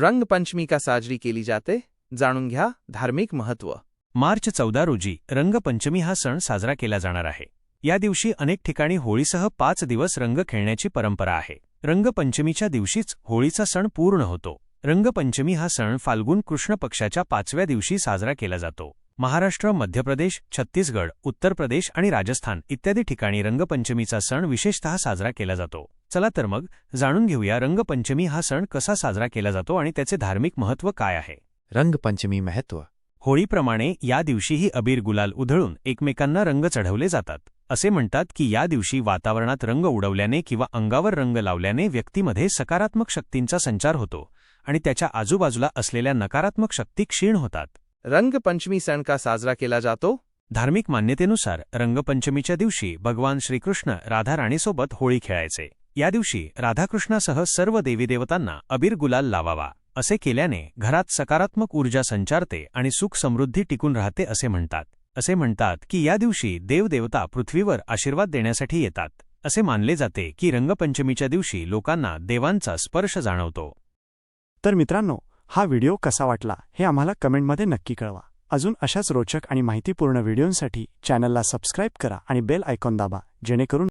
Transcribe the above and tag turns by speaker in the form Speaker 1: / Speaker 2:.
Speaker 1: रंगपंचमी का साजरी केली जाते जाणून घ्या धार्मिक महत्त्व
Speaker 2: मार्च चौदा रोजी रंगपंचमी हा सण साजरा केला जाणार आहे. या दिवशी अनेक ठिकाणी होळीसह पाच दिवस रंग खेळण्याची परंपरा आहे. रंगपंचमीच्या दिवशीच होळीचा सण पूर्ण होतो. रंगपंचमी हा सण फाल्गुन कृष्ण पक्षाच्या पाचव्या दिवशी साजरा केला जातो. महाराष्ट्र मध्य प्रदेश छत्तीसगड उत्तर प्रदेश आणि राजस्थान इत्यादी ठिकाणी रंगपंचमीचा सण विशेषतः साजरा केला जातो. चला तर मग जाणून घेऊया रंगपंचमी हा सण कसा साजरा केला जातो आणि त्याचे धार्मिक महत्त्व काय आहे.
Speaker 3: रंगपंचमी महत्त्व.
Speaker 2: होळीप्रमाणे या दिवशीही अबीर गुलाल उधळून एकमेकांना रंग चढवले जातात. असे म्हणतात की या दिवशी वातावरणात रंग उडवल्याने किंवा अंगावर रंग लावल्याने व्यक्तीमध्ये सकारात्मक शक्तींचा संचार होतो आणि त्याच्या आजूबाजूला असलेल्या नकारात्मक शक्ती क्षीण होतात.
Speaker 1: रंगपंचमी सण का साजरा केला जातो?
Speaker 2: धार्मिक मान्यतेनुसार रंगपंचमीच्या दिवशी भगवान श्रीकृष्ण राधा राणीसोबत होळी खेळायचे. या दिवशी राधाकृष्णासह सर्व देवीदेवतांना अबीर गुलाल लावावा असे केल्याने घरात सकारात्मक ऊर्जा संचारते आणि सुख समृद्धी टिकून राहते असे म्हणतात. असे म्हणतात की या दिवशी देवदेवता पृथ्वीवर आशीर्वाद देण्यासाठी येतात. असे मानले जाते की रंगपंचमीच्या दिवशी लोकांना देवांचा स्पर्श जाणवतो.
Speaker 4: तर मित्रांनो हा व्हिडिओ कसा वाटला हे आम्हाला कमेंटमध्ये नक्की कळवा. अजून अशाच रोचक आणि माहितीपूर्ण व्हिडिओंसाठी चॅनलला सबस्क्राईब करा आणि बेल आयकॉन दाबा जेणेकरून